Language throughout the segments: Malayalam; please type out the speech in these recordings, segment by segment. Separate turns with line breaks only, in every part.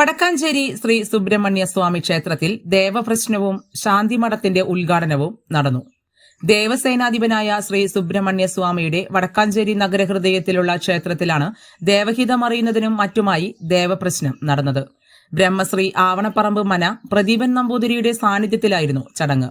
വടക്കാഞ്ചേരി ശ്രീ സുബ്രഹ്മണ്യ സ്വാമി ക്ഷേത്രത്തിൽ ദേവപ്രശ്നവും ശാന്തിമഠത്തിന്റെ ഉദ്ഘാടനവും നടന്നു. ദേവസേനാധിപനായ ശ്രീ സുബ്രഹ്മണ്യ സ്വാമിയുടെ വടക്കാഞ്ചേരി നഗരഹൃദയത്തിലുള്ള ക്ഷേത്രത്തിലാണ് ദേവഹിതം അറിയുന്നതിനും മറ്റുമായി ദേവപ്രശ്നം നടന്നത്. ബ്രഹ്മശ്രീ ആവണപ്പറമ്പ് മന പ്രദീപൻ നമ്പൂതിരിയുടെ സാന്നിധ്യത്തിലായിരുന്നു ചടങ്ങ്.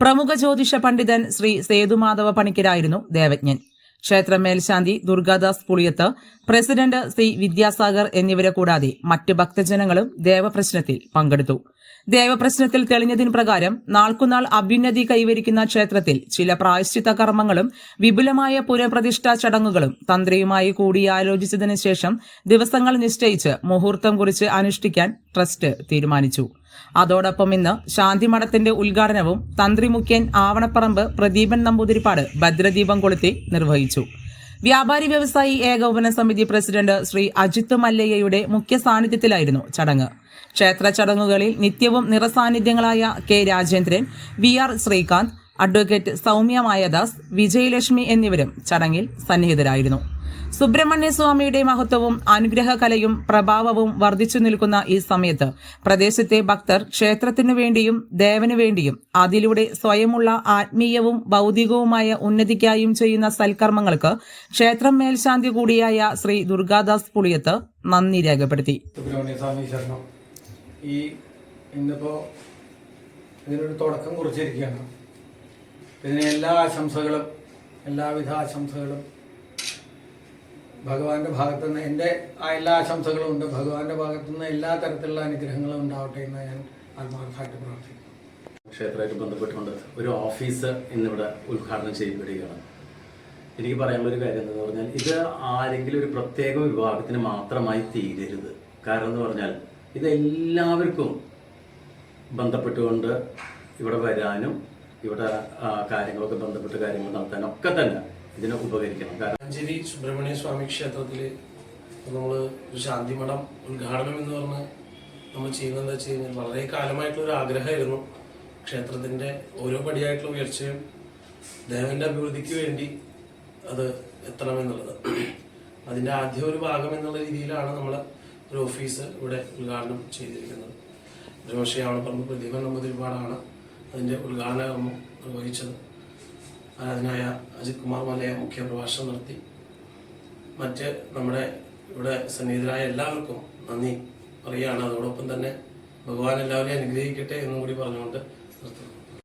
പ്രമുഖ ജ്യോതിഷ പണ്ഡിതൻ ശ്രീ സേതുമാധവ പണിക്കരായിരുന്നു ദേവജ്ഞൻ. ക്ഷേത്ര മേൽശാന്തി ദുർഗാദാസ് പുളിയത്ത് പ്രസിഡന്റ് സി വിദ്യാസാഗർ എന്നിവരെ കൂടാതെ മറ്റ് ഭക്തജനങ്ങളും ദേവപ്രശ്നത്തിൽ പങ്കെടുത്തു. ദേവപ്രശ്നത്തിൽ തെളിഞ്ഞതിന് പ്രകാരം നാൾക്കുനാൾ അഭ്യുന്നതി കൈവരിക്കുന്ന ക്ഷേത്രത്തിൽ ചില പ്രായശ്ചിത്ത കർമ്മങ്ങളും വിപുലമായ പുനഃപ്രതിഷ്ഠാ ചടങ്ങുകളും തന്ത്രിയുമായി കൂടിയാലോചിച്ചതിനു ശേഷം ദിവസങ്ങൾ നിശ്ചയിച്ച് മുഹൂർത്തം കുറിച്ച് അനുഷ്ഠിക്കാൻ ട്രസ്റ്റ് തീരുമാനിച്ചു. അതോടൊപ്പം ഇന്ന് ശാന്തിമഠത്തിന്റെ ഉദ്ഘാടനവും തന്ത്രി മുഖ്യൻ ആവണപ്പറമ്പ് പ്രദീപൻ നമ്പൂതിരിപ്പാട് ഭദ്രദീപം കൊളുത്തി നിർവഹിച്ചു. വ്യാപാരി വ്യവസായി ഏകോപന സമിതി പ്രസിഡന്റ് ശ്രീ അജിത് മല്ലയ്യയുടെ മുഖ്യ സാന്നിധ്യത്തിലായിരുന്നു ചടങ്ങ്. ക്ഷേത്ര ചടങ്ങുകളിൽ നിത്യവും നിറസാന്നിധ്യങ്ങളായ K Rajendran V R Srikanth advocate Soumya Mayadas Vijayalakshmi എന്നിവരും ചടങ്ങിൽ സന്നിഹിതരായിരുന്നു. സുബ്രഹ്മണ്യ സ്വാമിയുടെ മഹത്വവും അനുഗ്രഹകലയും പ്രഭാവവും വർദ്ധിച്ചു നിൽക്കുന്ന ഈ സമയത്ത് പ്രദേശത്തെ ഭക്തർ ക്ഷേത്രത്തിനു വേണ്ടിയും ദേവനു വേണ്ടിയും അതിലൂടെ സ്വയമുള്ള ആത്മീയവും ഭൗതികവുമായ ഉന്നതിക്കായും ചെയ്യുന്ന സൽക്കർമ്മങ്ങൾക്ക് ക്ഷേത്രം മേൽശാന്തി കൂടിയായ ശ്രീ ദുർഗാദാസ് പുളിയത്ത് നന്ദി രേഖപ്പെടുത്തി.
ഈ ഇന്നിപ്പോ തുടക്കം കുറിച്ചിരിക്കുകയാണ്. ഇതിന് എല്ലാ ആശംസകളും എല്ലാവിധ ആശംസകളും. ഭഗവാന്റെ ഭാഗത്തു നിന്ന് എന്റെ ആ എല്ലാ ആശംസകളും ഉണ്ട്. ഭഗവാന്റെ ഭാഗത്തു നിന്ന് എല്ലാ തരത്തിലുള്ള അനുഗ്രഹങ്ങളും ഉണ്ടാവട്ടെ എന്ന് ഞാൻ ആത്മാർത്ഥമായിട്ട് പ്രാർത്ഥിക്കുന്നു.
ക്ഷേത്രമായിട്ട് ബന്ധപ്പെട്ടുകൊണ്ട് ഒരു ഓഫീസ് ഇന്നിവിടെ ഉദ്ഘാടനം ചെയ്യപ്പെടുകയാണ്. എനിക്ക് പറയാനുള്ള ഒരു കാര്യം എന്ന് പറഞ്ഞാൽ ഇത് ആരെങ്കിലും ഒരു പ്രത്യേക വിഭാഗത്തിന് മാത്രമായി തീരരുത്. കാരണം എന്ന് പറഞ്ഞാൽ ഇത് എല്ലാവർക്കും ബന്ധപ്പെട്ടുകൊണ്ട് ഇവിടെ വരാനും ഇവിടെ കാര്യങ്ങളൊക്കെ ബന്ധപ്പെട്ട് കാര്യങ്ങൾ നടത്താൻ ഒക്കെ തന്നെ ഇതിനെ ഉപകരിക്കണം. കാരണം
സുബ്രഹ്മണ്യ സ്വാമി ക്ഷേത്രത്തിൽ നമ്മൾ ഒരു ശാന്തിമഠം ഉദ്ഘാടനം എന്ന് പറഞ്ഞ് നമ്മൾ ചെയ്യുന്നത് എന്താ വെച്ച് കഴിഞ്ഞാൽ വളരെ കാലമായിട്ടുള്ള ഒരു ആഗ്രഹമായിരുന്നു. ക്ഷേത്രത്തിന്റെ ഓരോ പടിയായിട്ടുള്ള ഉയർച്ചയും ദേവന്റെ അഭിവൃദ്ധിക്ക് വേണ്ടി അത് എത്തണമെന്നുള്ളത്. അതിന്റെ ആദ്യ ഒരു ഭാഗം എന്നുള്ള രീതിയിലാണ് നമ്മൾ ഒരു ഓഫീസ് ഇവിടെ ഉദ്ഘാടനം ചെയ്തിരിക്കുന്നത്. ഒരുപക്ഷെ അവിടെ പറഞ്ഞ പ്രതിഭ നമ്പൂതിരിപ്പാടാണ് അതിന്റെ ഉദ്ഘാടന കർമ്മം നിർവഹിച്ചത് ആരാധനായ അജിത് കുമാർ മലയ മുഖ്യ പ്രഭാഷണം നടത്തി. മറ്റ് നമ്മുടെ ഇവിടെ സന്നിഹിതരായ എല്ലാവർക്കും നന്ദി പറയുകയാണ്. അതോടൊപ്പം തന്നെ ഭഗവാൻ എല്ലാവരെയും അനുഗ്രഹിക്കട്ടെ എന്നും കൂടി പറഞ്ഞുകൊണ്ട്